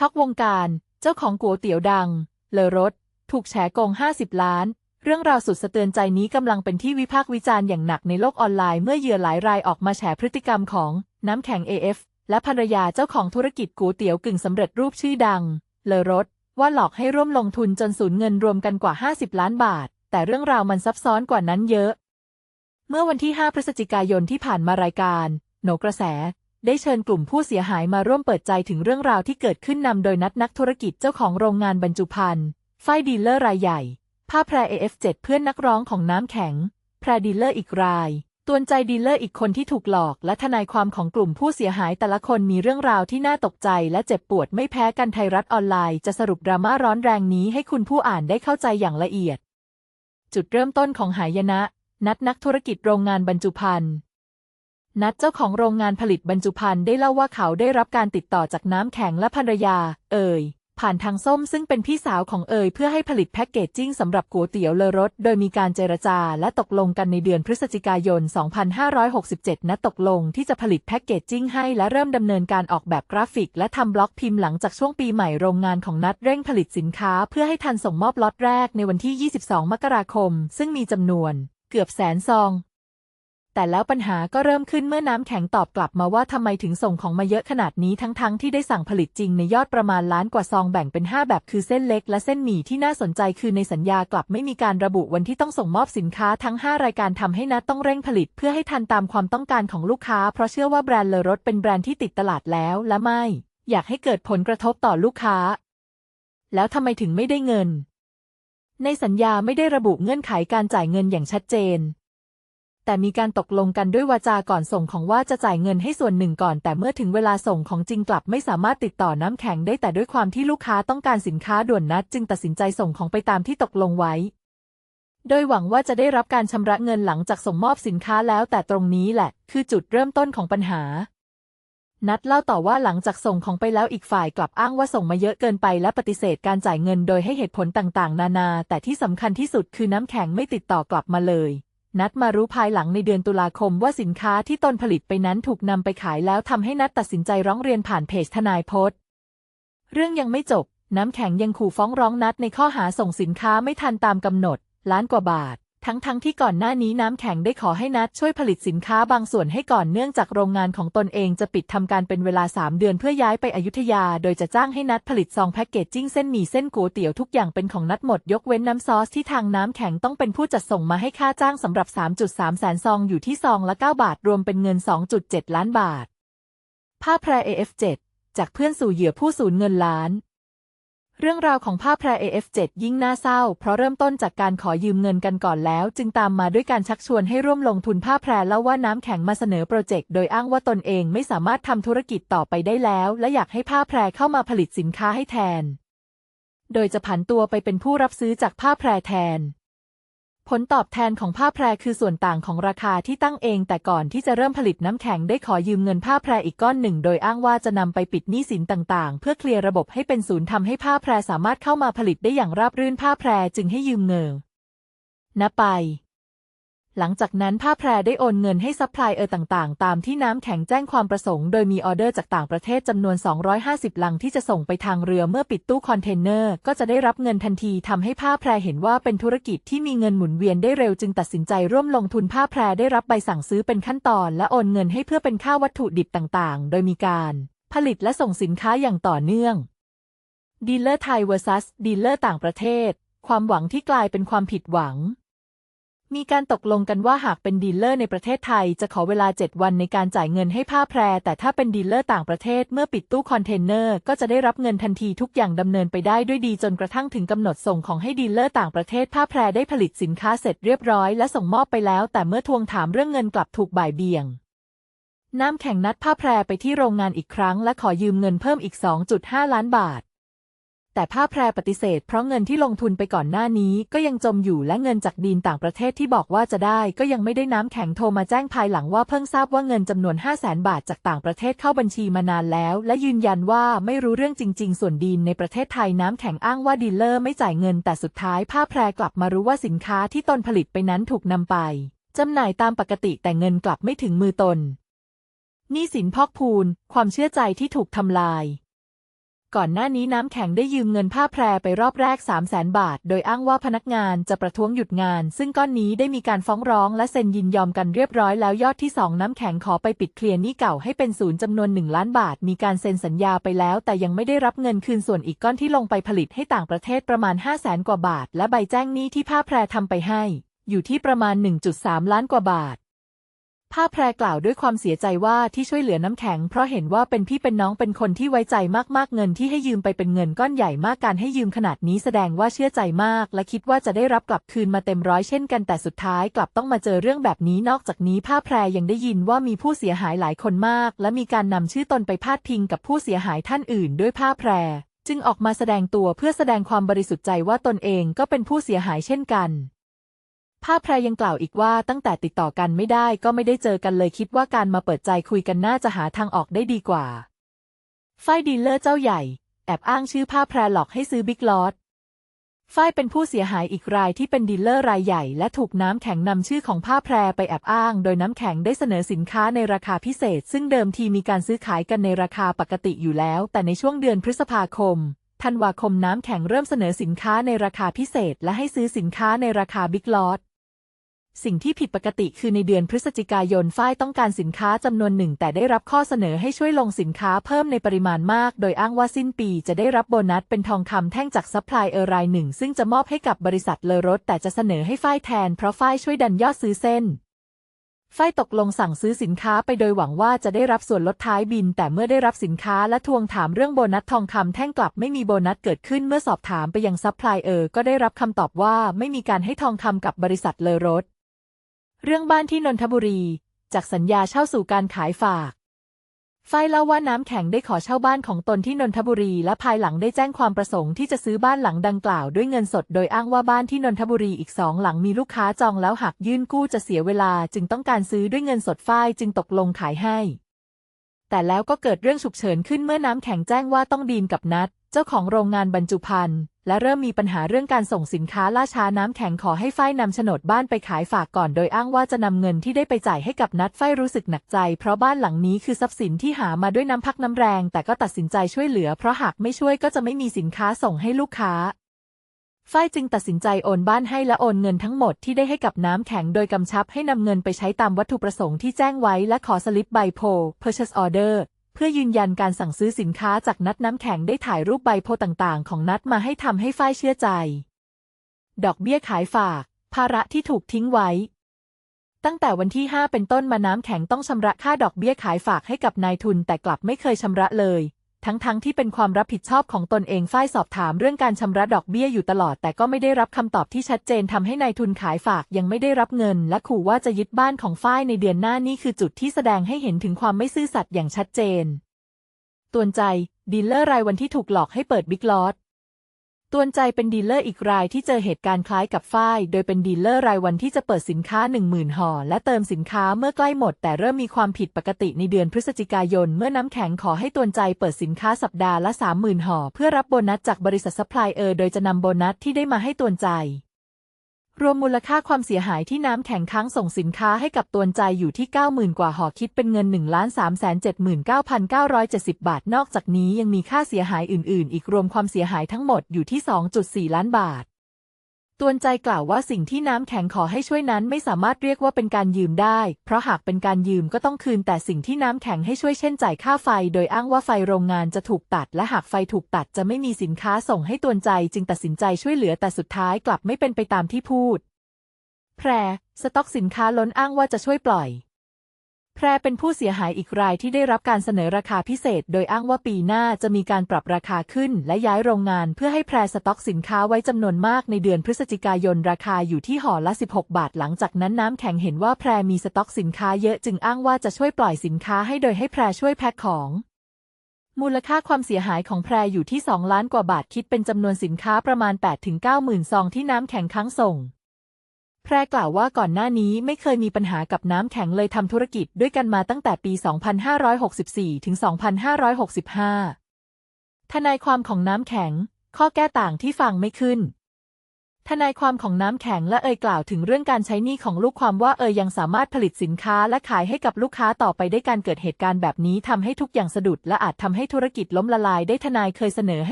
ช็อกวงการ เจ้าของก๋วยเตี๋ยวดัง เลอรถ ถูกแฉโกง 50 ล้าน เรื่องราวสุดสะเทือนใจนี้กำลังเป็นที่วิพากษ์วิจารณ์อย่างหนักในโลกออนไลน์เมื่อเหยื่อหลายรายออกมาแฉพฤติกรรมของน้ำแข็ง AF และภรรยาเจ้าของธุรกิจก๋วยเตี๋ยวกึ่งสำเร็จรูปชื่อดัง เลอรถ ว่าหลอกให้ร่วมลงทุนจนสูญเงินรวมกันกว่า 50 ล้านบาท แต่เรื่องราวมันซับซ้อนกว่านั้นเยอะ เมื่อวันที่ 5 พฤศจิกายนที่ผ่านมารายการ โหนกระแส ได้เชิญกลุ่มผู้เสียหายมาร่วมเปิดใจถึงเรื่องราวที่เกิดขึ้นนำโดยนัดนักธุรกิจเจ้าของโรงงานบรรจุภัณฑ์ฝ้ายดีลเลอร์รายใหญ่ ผ้าแพร AF7 เพื่อนนักร้องของน้ำแข็ง แพรดีลเลอร์อีกรายตวนใจดีลเลอร์อีกคนที่ถูกหลอก และทนายความของกลุ่มผู้เสียหายแต่ละคนมีเรื่องราวที่น่าตกใจ และเจ็บปวดไม่แพ้กันไทยรัฐออนไลน์จะสรุปดราม่าร้อนแรงนี้ให้คุณผู้อ่านได้เข้าใจอย่างละเอียด จุดเริ่มต้นของหายนะ นัดนักธุรกิจโรงงานบรรจุภัณฑ์ นัดเจ้าของโรงงานผลิตบรรจุภัณฑ์ได้เล่าว่าเขาได้รับการติดต่อจากน้ำแข็งและภรรยา เอ่ย ผ่านทางส้มซึ่งเป็นพี่สาวของเอ่ยเพื่อให้ผลิตแพ็กเกจจิ้งสำหรับก๋วยเตี๋ยวเลอรส โดยมีการเจรจาและตกลงกันในเดือนพฤศจิกายน 2567นัดตกลงที่จะผลิตแพ็กเกจจิ้งให้และเริ่มดำเนินการออกแบบกราฟิก และทำบล็อกพิมพ์หลังจากช่วงปีใหม่โรงงานของนัดเร่งผลิตสินค้า เพื่อให้ทันส่งมอบล็อตแรกในวันที่ 22 มกราคม ซึ่งมีจำนวน เกือบแสนซอง แต่แล้วปัญหาก็เริ่มขึ้นเมื่อน้ำแข็งตอบกลับมาว่าทำไมถึงส่งของมาเยอะขนาดนี้ทั้งๆทที่ได้สั่งผลิตจริงในยอดประมาณล้านกว่าซองแบ่งเป็น 5 แบบคือเส้นเล็กและเส้นหมี่ที่น่าสนใจคือในสัญญากลับไม่มีการระบุวันที่ต้องส่งมอบสินค้าทั้ง 5 รายการทำให้นัดต้องเร่งผลิตเพื่อให้ทันตามความต้องการของลูกค้า เพราะเชื่อว่าแบรนด์เลอรสเป็นแบรนด์ที่ติดตลาดแล้วและไม่ อยากให้เกิดผลกระทบต่อลูกค้า แล้วทำไมถึงไม่ได้เงิน ในสัญญาไม่ได้ระบุเงื่อนไขการจ่ายเงินอย่างชัดเจน แต่มีการตกลงกันด้วยวาจาก่อนส่งของว่าจะจ่ายเงินให้ส่วนหนึ่งก่อน แต่เมื่อถึงเวลาส่งของจริงกลับไม่สามารถติดต่อน้ำแข็งได้แต่ด้วยความที่ลูกค้าต้องการสินค้าด่วนนัด จึงตัดสินใจส่งของไปตามที่ตกลงไว้ โดยหวังว่าจะได้รับการชำระเงินหลังจากส่งมอบสินค้าแล้วแต่ตรงนี้แหละ คือจุดเริ่มต้นของปัญหานัดเล่าต่อว่าหลังจากส่งของไปแล้วอีกฝ่ายกลับอ้างว่าส่งมาเยอะเกินไปและปฏิเสธการจ่ายเงินโดยให้เหตุผลต่างๆ นานา แต่ที่สำคัญที่สุดคือน้ำแข็งไม่ติดต่อกลับมาเลย นัดมารู้ภายหลังในเดือนตุลาคมว่าสินค้าที่ตนผลิตไปนั้นถูกนำไปขายแล้วทำให้นัดตัดสินใจร้องเรียนผ่านเพจทนายพจน์ เรื่องยังไม่จบ น้ำแข็งยังขู่ฟ้องร้องนัดในข้อหาส่งสินค้าไม่ทันตามกำหนด ล้านกว่าบาท ทั้งๆทที่ก่อนหน้านี้น้ำแข็งได้ขอให้นัดช่วยผลิตสินค้าบางส่วนให้ก่อนเนื่องจากโรงงานของตนเองจะปิดทำการเป็นเวลา 3 เดือนเพื่อย้ายไปอยุธยา โดยจะจ้างให้นัดผลิตซองแพ็กเกจจิ้งเส้นหมี่เส้นก๋วยเตี๋ยวทุกอย่างเป็นของนัดหมด ยกเว้นน้ำซอสที่ทางน้ำแข็งต้องเป็นผู้จัดส่งมาให้ค่าจ้างสำหรับ 3.3 แสนซองอยู่ที่ซองละ 9 บาท รวมเป็นเงิน 2.7 ล้านบาทผ้าแพร AF7 จากเพื่อนสู่เหยื่อผู้สูญเงินล้าน เรื่องราวของผ้าแพร AF7 ยิ่งน่าเศร้า เพราะเริ่มต้นจากการขอยืมเงินกันก่อนแล้ว จึงตามมาด้วยการชักชวนให้ร่วมลงทุนผ้าแพรแล้วว่าน้ำแข็งมาเสนอโปรเจกต์โดยอ้างว่าตนเองไม่สามารถทำธุรกิจต่อไปได้แล้ว และอยากให้ผ้าแพรเข้ามาผลิตสินค้าให้แทน โดยจะผันตัวไปเป็นผู้รับซื้อจากผ้าแพรแทน ผลตอบแทนของผ้าแพรคือส่วนต่างของราคาที่ตั้งเอง แต่ก่อนที่จะเริ่มผลิตน้ำแข็งได้ขอยืมเงินผ้าแพรอีกก้อนหนึ่ง โดยอ้างว่าจะนำไปปิดหนี้สินต่างๆ เพื่อเคลียร์ระบบให้เป็นศูนย์ทำให้ผ้าแพรสามารถเข้ามาผลิตได้อย่างราบรื่นผ้าแพรจึงให้ยืมเงินนะไป หลังจากนั้นผ้าแพรได้โอนเงินให้ซัพพลายเออร์ต่างๆ ตามที่น้ำแข็งแจ้งความประสงค์ โดยมีออเดอร์จากต่างประเทศจำนวน 250 ลังที่จะส่งไปทางเรือเมื่อปิดตู้คอนเทนเนอร์ ก็จะได้รับเงินทันทีทำให้ผ้าแพรเห็นว่าเป็นธุรกิจที่มีเงินหมุนเวียนได้เร็วจึงตัดสินใจร่วมลงทุนผ้าแพรได้รับใบสั่งซื้อเป็นขั้นตอน และโอนเงินให้เพื่อเป็นค่าวัตถุดิบต่างๆ โดยมีการ ผลิตและส่งสินค้าอย่างต่อเนื่องดีลเลอร์ไทย vs ดีลเลอร์ต่างประเทศ ความหวังที่กลายเป็นความผิดหวัง มีการตกลงกันว่าหากเป็นดีลเลอร์ในประเทศไทย จะขอเวลา 7 วันในการจ่ายเงินให้ผ้าแพร แต่ถ้าเป็นดีลเลอร์ต่างประเทศเมื่อปิดตู้คอนเทนเนอร์ ก็จะได้รับเงินทันทีทุกอย่างดำเนินไปได้ด้วยดีจนกระทั่งถึงกำหนดส่งของให้ดีลเลอร์ต่างประเทศผ้าแพรได้ผลิตสินค้าเสร็จเรียบร้อยและส่งมอบไปแล้ว แต่เมื่อทวงถามเรื่องเงินกลับถูกบ่ายเบี่ยงน้ำแข็งนัดผ้าแพรไปที่โรงงานอีกครั้งและขอยืมเงินเพิ่มอีก 2.5 ล้านบาท แต่ผ้าแพรปฏิเสธเพราะเงินที่ลงทุนไปก่อนหน้านี้ก็ยังจมอยู่และเงินจากดีนต่างประเทศที่บอกว่าจะได้ก็ยังไม่ได้น้ำแข็งโทรมาแจ้งภายหลังว่าเพิ่งทราบว่าเงินจำนวน 5 0 0แสนบาทจากต่างประเทศเข้าบัญชีมานานแล้ว และยืนยันว่าไม่รู้เรื่องจริง ๆ ส่วนดีนในประเทศไทยน้ำแข็งอ้างว่าดีลเลอร์ไม่จ่ายเงินแต่สุดท้ายผ้าแพรกลับมารู้ว่าสินค้าที่ตนผลิตไปนั้นถูกนำไปจำหน่ายตามปกติแต่เงินกลับไม่ถึงมือตนนี้สินพอกพูนความเชื่อใจที่ถูกทำลาย ก่อนหน้านี้น้ำแข็งได้ยืมเงินผ้าแพรไปรอบแรก 3 0 0แสนบาท โดยอ้างว่าพนักงานจะประท้วงหยุดงาน ซึ่งก้อนนี้ได้มีการฟ้องร้องและเซ็นยินยอมกันเรียบร้อยแล้วยอดที่ 2 น้ำแข็งขอไปปิดเคลียร์หนี้เก่าให้เป็นศูนย์จำนวน 1 ล้านบาท มีการเซ็นสัญญาไปแล้ว แต่ยังไม่ได้รับเงินคืนส่วนอีกก้อนที่ลงไปผลิตให้ต่างประเทศประมาณ 5 0 0แสนกว่าบาท และใบแจ้งหนี้ที่ผ้าแพรทำไปให้ อยู่ที่ประมาณ 1.3 ล้านกว่าบาท ผ้าแพรกล่าวด้วยความเสียใจว่าที่ช่วยเหลือน้ำแข็ง เพราะเห็นว่าเป็นพี่เป็นน้องเป็นคนที่ไว้ใจมากๆเงินที่ให้ยืมไปเป็นเงินก้อนใหญ่มากการให้ยืมขนาดนี้แสดงว่าเชื่อใจมาก และคิดว่าจะได้รับกลับคืนมาเต็มร้อยเช่นกันแต่สุดท้ายกลับต้องมาเจอเรื่องแบบนี้นอกจากนี้ผ้าแพรยังได้ยินว่ามีผู้เสียหายหลายคนมาก และมีการนำชื่อตนไปพาดพิงกับผู้เสียหายท่านอื่น ด้วยผ้าแพรจึงออกมาแสดงตัวเพื่อแสดงความบริสุทธิ์ใจว่าตนเองก็เป็นผู้เสียหายเช่นกัน ผ้าแพรยังกล่าวอีกว่าตั้งแต่ติดต่อกันไม่ได้ก็ไม่ได้เจอกันเลยคิดว่าการมาเปิดใจคุยกันน่าจะหาทางออกได้ดีกว่า ฝ้ายดีลเลอร์เจ้าใหญ่ แอบอ้างชื่อผ้าแพรหลอกให้ซื้อบิ๊กลอตฝ้ายเป็นผู้เสียหายอีกรายที่เป็นดีลเลอร์รายใหญ่ และถูกน้ำแข็งนำชื่อของผ้าแพรไปแอบอ้าง โดยน้ำแข็งได้เสนอสินค้าในราคาพิเศษ ซึ่งเดิมทีมีการซื้อขายกันในราคาปกติอยู่แล้ว แต่ในช่วงเดือนพฤษภาคมธันวาคมน้ำแข็งเริ่มเสนอสินค้าในราคาพิเศษ และให้ซื้อสินค้าในราคาบิ๊กลอต สิ่งที่ผิดปกติคือในเดือนพฤศจิกายนฝ้ายต้องการสินค้าจำนวนหนึ่ง แต่ได้รับข้อเสนอให้ช่วยลงสินค้าเพิ่มในปริมาณมาก โดยอ้างว่าสิ้นปีจะได้รับโบนัสเป็นทองคำแท่งจากซัพพลายเออร์รายหนึ่ง ซึ่งจะมอบให้กับบริษัทเลอรถ แต่จะเสนอให้ฝ้ายแทนเพราะฝ้ายช่วยดันยอดซื้อเส้นฝ้ายตกลงสั่งซื้อสินค้าไปโดยหวังว่าจะได้รับส่วนลดท้ายบิน แต่เมื่อได้รับสินค้าและทวงถามเรื่องโบนัสทองคำแท่งกลับไม่มีโบนัสเกิดขึ้นเมื่อสอบถามไปยังซัพพลายเออร์ก็ได้รับคำตอบว่าไม่มีการให้ทองคำกับบริษัทเลอรถ เรื่องบ้านที่นนทบุรี จากสัญญาเช่าสู่การขายฝาก ฝ้ายเล่าว่าน้ำแข็งได้ขอเช่าบ้านของตนที่นนทบุรี และภายหลังได้แจ้งความประสงค์ที่จะซื้อบ้านหลังดังกล่าวด้วยเงินสด โดยอ้างว่าบ้านที่นนทบุรีอีกสองหลังมีลูกค้าจองแล้วหากยื่นกู้จะเสียเวลา จึงต้องการซื้อด้วยเงินสดฝ้ายจึงตกลงขายให้ แต่แล้วก็เกิดเรื่องฉุกเฉินขึ้นเมื่อน้ำแข็งแจ้งว่าต้องดีนกับนัด เจ้าของโรงงานบรรจุภัณฑ์ และเริ่มมีปัญหาเรื่องการส่งสินค้าล่าช้าน้ำแข็งขอให้ฝ้ายนำโฉนดบ้านไปขายฝากก่อนโดยอ้างว่าจะนำเงินที่ได้ไปจ่ายให้กับนัดฝ้ายรู้สึกหนักใจ เพราะบ้านหลังนี้คือทรัพย์สินที่หามาด้วยน้ำพักน้ำแรง แต่ก็ตัดสินใจช่วยเหลือ เพราะหากไม่ช่วยก็จะไม่มีสินค้าส่งให้ลูกค้า ฝ้ายจึงตัดสินใจโอนบ้านให้และโอนเงินทั้งหมดที่ได้ให้กับน้ำแข็งโดยกำชับให้นำเงินไปใช้ตามวัตถุประสงค์ที่แจ้งไว้และขอสลิปใบโพ purchase order เพื่อยืนยันการสั่งซื้อสินค้าจากนัดน้ำแข็งได้ถ่ายรูปใบโพต่างๆ ของนัดมาให้ทำให้ฝ้ายเชื่อใจ ดอกเบี้ยขายฝาก ภาระที่ถูกทิ้งไว้ ตั้งแต่วันที่ 5 เป็นต้นมาน้ำแข็งต้องชำระค่าดอกเบี้ยขายฝากให้กับนายทุนแต่กลับไม่เคยชำระเลย ทั้งๆทที่เป็นความรับผิดชอบของตนเองฝ้ายสอบถามเรื่องการชำระดอกเบี้ยอยู่ตลอด แต่ก็ไม่ได้รับคำตอบที่ชัดเจนทำให้นายทุนขายฝากยังไม่ได้รับเงิน และขู่ว่าจะยึดบ้านของฝ้ายในเดือนหน้านี่คือจุดที่แสดงให้เห็นถึงความไม่ซื่อสัตย์อย่างชัดเจน ตวนใจ ดีลเลอร์รายวันที่ถูกหลอกให้เปิดบิ๊กลอต ตวนใจเป็นดีลเลอร์อีกรายที่เจอเหตุการณ์คล้ายกับฝ้าย โดยเป็นดีลเลอร์รายวันที่จะเปิดสินค้า 10,000 ห่อ และเติมสินค้าเมื่อใกล้หมด แต่เริ่มมีความผิดปกติในเดือนพฤศจิกายน เมื่อน้ำแข็งขอให้ตวนใจเปิดสินค้าสัปดาห์ละ 30,000 ห่อ เพื่อรับโบนัสจากบริษัทซัพพลายเออร์โดยจะนำโบนัสที่ได้มาให้ตวนใจ รวมมูลค่าความเสียหายที่น้ำแข็งค้างส่งสินค้าให้กับตวนใจอยู่ที่ 90,000 กว่าห่อคิดเป็นเงิน 1 3 7 9 9 7 0 บาท นอกจากนี้ยังมีค่าเสียหายอื่น ๆ อีกรวมความเสียหายทั้งหมดอยู่ที่ 2.4 ล้านบาท ตวนใจกล่าวว่าสิ่งที่น้ำแข็งขอให้ช่วยนั้นไม่สามารถเรียกว่าเป็นการยืมได้ เพราะหากเป็นการยืมก็ต้องคืน แต่สิ่งที่น้ำแข็งให้ช่วยเช่นจ่ายค่าไฟ โดยอ้างว่าไฟโรงงานจะถูกตัด และหากไฟถูกตัดจะไม่มีสินค้าส่งให้ตวนใจจึงตัดสินใจช่วยเหลือแต่สุดท้ายกลับไม่เป็นไปตามที่พูด แพร สต็อกสินค้าล้นอ้างว่าจะช่วยปล่อย แพรเป็นผู้เสียหายอีกรายที่ได้รับการเสนอราคาพิเศษ โดยอ้างว่าปีหน้าจะมีการปรับราคาขึ้น และย้ายโรงงานเพื่อให้แพรสต็อกสินค้าไว้จำนวนมากในเดือนพฤศจิกายนราคาอยู่ที่ห่อละ 16 บาท หลังจากนั้นน้ำแข็งเห็นว่าแพรมีสต็อกสินค้าเยอะจึงอ้างว่าจะช่วยปล่อยสินค้าให้โดยให้แพรช่วยแพ็คของมูลค่าความเสียหายของแพรอยู่ที่ 2 ล้านกว่าบาทคิดเป็นจำนวนสินค้าประมาณ 8-9หมื่นซองที่น้ำแข็งค้างส่ง แพรกล่าวว่าก่อนหน้านี้ไม่เคยมีปัญหากับน้ำแข็งเลยทำธุรกิจด้วยกันมาตั้งแต่ปี 2564 ถึง 2565 ทนายความของน้ำแข็ง ข้อแก้ต่างที่ฟังไม่ขึ้น ทนายความของน้ำแข็งและเอ่ยกล่าวถึงเรื่องการใช้หนี้ของลูกความว่าเอ่ยยังสามารถผลิตสินค้าและขายให้กับลูกค้าต่อไปได้การเกิดเหตุการณ์แบบนี้ทำให้ทุกอย่างสะดุดและอาจทำให้ธุรกิจล้มละลายได้ทนายเคยเสนอให้